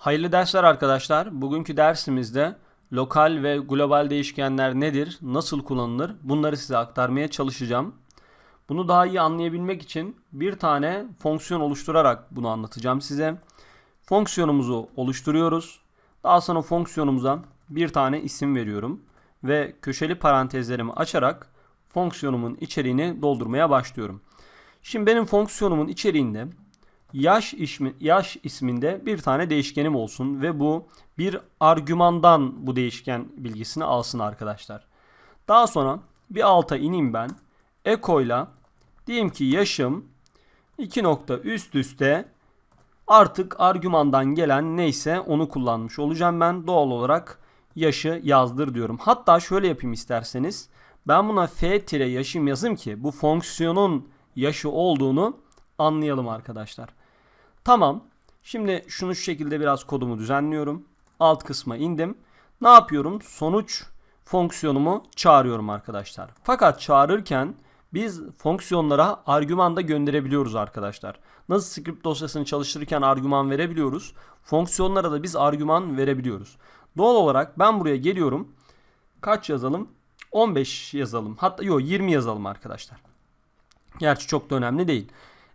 Hayırlı dersler arkadaşlar. Bugünkü dersimizde lokal ve global değişkenler nedir, nasıl kullanılır bunları size aktarmaya çalışacağım. Bunu daha iyi anlayabilmek için bir tane fonksiyon oluşturarak bunu anlatacağım size. Fonksiyonumuzu oluşturuyoruz. Daha sonra fonksiyonumuza bir tane isim veriyorum ve köşeli parantezlerimi açarak fonksiyonumun içeriğini doldurmaya başlıyorum. Şimdi benim fonksiyonumun içeriğinde yaş ismi, yaş isminde bir tane değişkenim olsun ve bu bir argümandan bu değişken bilgisini alsın arkadaşlar. Daha sonra bir alta ineyim ben. Eko'yla diyeyim ki yaşım 2 nokta üst üste artık argümandan gelen neyse onu kullanmış olacağım ben. Doğal olarak yaşı yazdır diyorum. Hatta şöyle yapayım isterseniz. Ben buna f tire yaşım yazayım ki bu fonksiyonun yaşı olduğunu anlayalım arkadaşlar. Tamam. Şimdi şunu şu şekilde biraz kodumu düzenliyorum. Alt kısma indim. Ne yapıyorum? Sonuç fonksiyonumu çağırıyorum arkadaşlar. Fakat çağırırken biz fonksiyonlara argüman da gönderebiliyoruz arkadaşlar. Nasıl script dosyasını çalıştırırken argüman verebiliyoruz. Fonksiyonlara da biz argüman verebiliyoruz. Doğal olarak ben buraya geliyorum. Kaç yazalım? 15 yazalım. Hatta yok 20 yazalım arkadaşlar. Gerçi çok da önemli değil.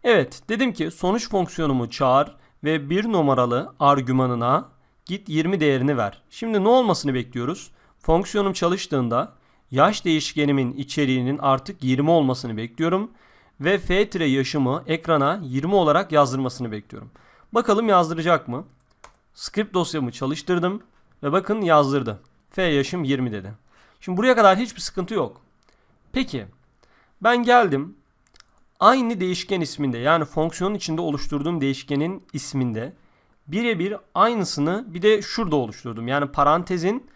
Evet dedim ki sonuç fonksiyonumu çağır ve bir numaralı argümanına git 20 değerini ver. Şimdi ne olmasını bekliyoruz? Fonksiyonum çalıştığında yaş değişkenimin içeriğinin artık 20 olmasını bekliyorum. Ve f tire yaşımı ekrana 20 olarak yazdırmasını bekliyorum. Bakalım yazdıracak mı? Script dosyamı çalıştırdım ve bakın yazdırdı. F yaşım 20 dedi. Şimdi buraya kadar hiçbir sıkıntı yok. Peki ben geldim aynı değişken isminde yani fonksiyonun içinde oluşturduğum değişkenin isminde birebir aynısını bir de şurada oluşturdum. Yani parantezin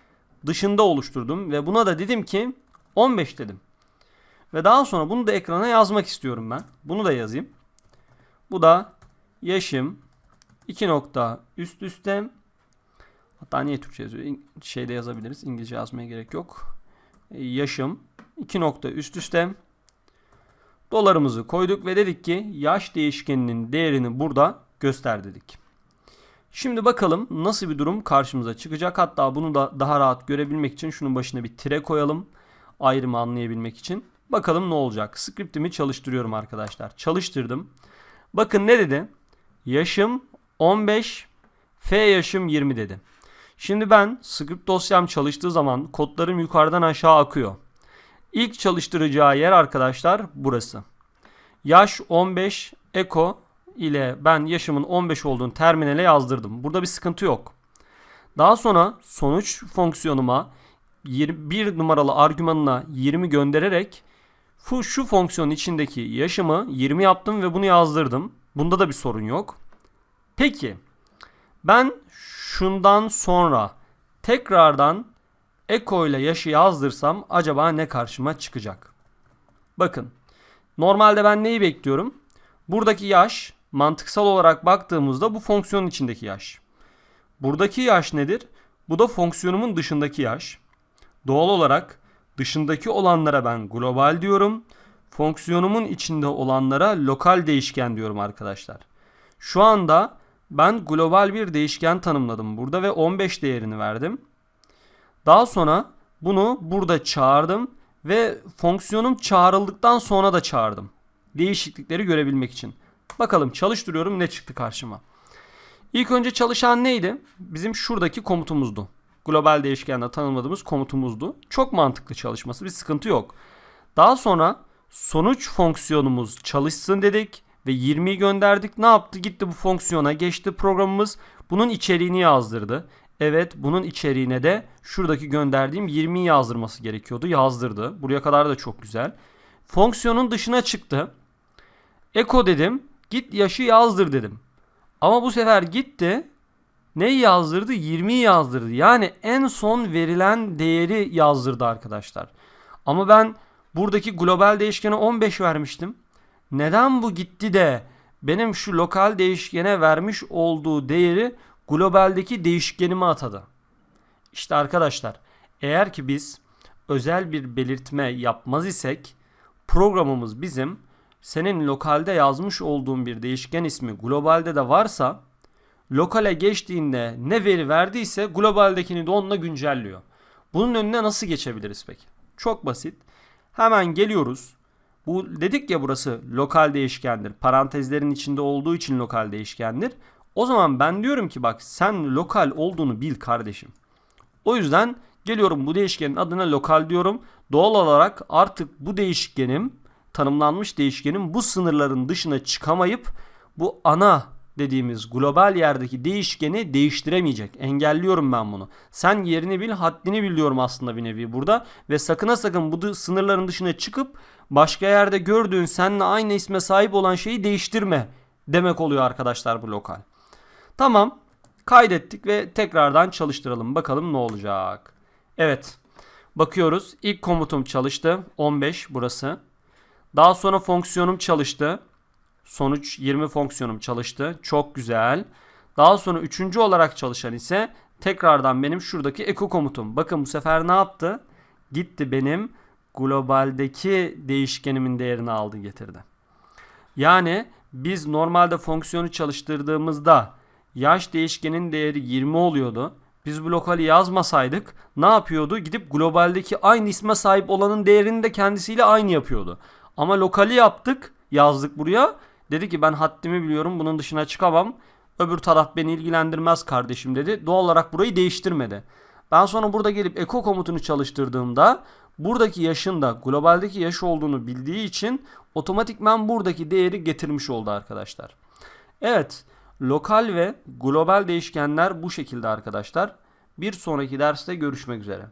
dışında oluşturdum ve buna da dedim ki 15 dedim. Ve daha sonra bunu da ekrana yazmak istiyorum ben. Bunu da yazayım. Bu da yaşım 2 nokta üst üste hatta niye Türkçe yazıyor? Şeyde yazabiliriz. İngilizce yazmaya gerek yok. Yaşım 2 nokta üst üste dolarımızı koyduk ve dedik ki yaş değişkeninin değerini burada göster dedik. Şimdi bakalım nasıl bir durum karşımıza çıkacak. Hatta bunu da daha rahat görebilmek için şunun başına bir tire koyalım. Ayrımı anlayabilmek için. Bakalım ne olacak. Scriptimi çalıştırıyorum arkadaşlar. Çalıştırdım. Bakın ne dedi? Yaşım 15, F yaşım 20 dedi. Şimdi ben script dosyam çalıştığı zaman kodlarım yukarıdan aşağı akıyor. İlk çalıştıracağı yer arkadaşlar burası. Yaş 15 eko ile ben yaşımın 15 olduğunu terminale yazdırdım. Burada bir sıkıntı yok. Daha sonra sonuç fonksiyonuma 21 numaralı argümanına 20 göndererek şu, fonksiyonun içindeki yaşımı 20 yaptım ve bunu yazdırdım. Bunda da bir sorun yok. Peki ben şundan sonra tekrardan Eko ile yaşı yazdırsam acaba ne karşıma çıkacak? Bakın. Normalde ben neyi bekliyorum? Buradaki yaş mantıksal olarak baktığımızda bu fonksiyonun içindeki yaş. Buradaki yaş nedir? Bu da fonksiyonumun dışındaki yaş. Doğal olarak dışındaki olanlara ben global diyorum. Fonksiyonumun içinde olanlara lokal değişken diyorum arkadaşlar. Şu anda ben global bir değişken tanımladım burada ve 15 değerini verdim. Daha sonra bunu burada çağırdım ve fonksiyonum çağrıldıktan sonra da çağırdım. Değişiklikleri görebilmek için. Bakalım çalıştırıyorum ne çıktı karşıma. İlk önce çalışan neydi? Bizim şuradaki komutumuzdu. Global değişkenle tanımladığımız komutumuzdu. Çok mantıklı çalışması bir sıkıntı yok. Daha sonra sonuç fonksiyonumuz çalışsın dedik ve 20'yi gönderdik. Ne yaptı? Gitti bu fonksiyona geçti programımız. Bunun içeriğini yazdırdı. Evet bunun içeriğine de şuradaki gönderdiğim 20'yi yazdırması gerekiyordu. Yazdırdı. Buraya kadar da çok güzel. Fonksiyonun dışına çıktı. Eko dedim. Git yaşı yazdır dedim. Ama bu sefer gitti. Neyi yazdırdı? 20'yi yazdırdı. Yani en son verilen değeri yazdırdı arkadaşlar. Ama ben buradaki global değişkene 15 vermiştim. Neden bu gitti de benim şu lokal değişkene vermiş olduğu değeri globaldeki değişkenimi atadı. İşte arkadaşlar eğer ki biz özel bir belirtme yapmaz isek programımız bizim senin lokalde yazmış olduğun bir değişken ismi globalde de varsa lokale geçtiğinde ne veri verdiyse globaldekini de onunla güncelliyor. Bunun önüne nasıl geçebiliriz peki? Çok basit. Hemen geliyoruz. Bu dedik ya burası lokal değişkendir. Parantezlerin içinde olduğu için lokal değişkendir. O zaman ben diyorum ki bak sen lokal olduğunu bil kardeşim. O yüzden geliyorum bu değişkenin adına lokal diyorum. Doğal olarak artık bu değişkenim tanımlanmış değişkenin bu sınırların dışına çıkamayıp bu ana dediğimiz global yerdeki değişkeni değiştiremeyecek. Engelliyorum ben bunu. Sen yerini bil, haddini biliyorum aslında bir nevi burada. Ve sakına sakın bu sınırların dışına çıkıp başka yerde gördüğün seninle aynı isme sahip olan şeyi değiştirme demek oluyor arkadaşlar bu lokal. Tamam. Kaydettik ve tekrardan çalıştıralım. Bakalım ne olacak. Evet. Bakıyoruz. İlk komutum çalıştı. 15 burası. Daha sonra fonksiyonum çalıştı. Sonuç 20 fonksiyonum çalıştı. Çok güzel. Daha sonra üçüncü olarak çalışan ise tekrardan benim şuradaki eko komutum. Bakın bu sefer ne yaptı? Gitti benim globaldeki değişkenimin değerini aldı getirdi. Yani biz normalde fonksiyonu çalıştırdığımızda yaş değişkenin değeri 20 oluyordu. Biz bu lokali yazmasaydık ne yapıyordu? Gidip globaldeki aynı isme sahip olanın değerini de kendisiyle aynı yapıyordu. Ama lokali yaptık, yazdık buraya. Dedi ki ben haddimi biliyorum bunun dışına çıkamam. Öbür taraf beni ilgilendirmez kardeşim dedi. Doğal olarak burayı değiştirmedi. Ben sonra burada gelip eko komutunu çalıştırdığımda buradaki yaşın da globaldeki yaş olduğunu bildiği için otomatikman buradaki değeri getirmiş oldu arkadaşlar. Evet, lokal ve global değişkenler bu şekilde arkadaşlar. Bir sonraki derste görüşmek üzere.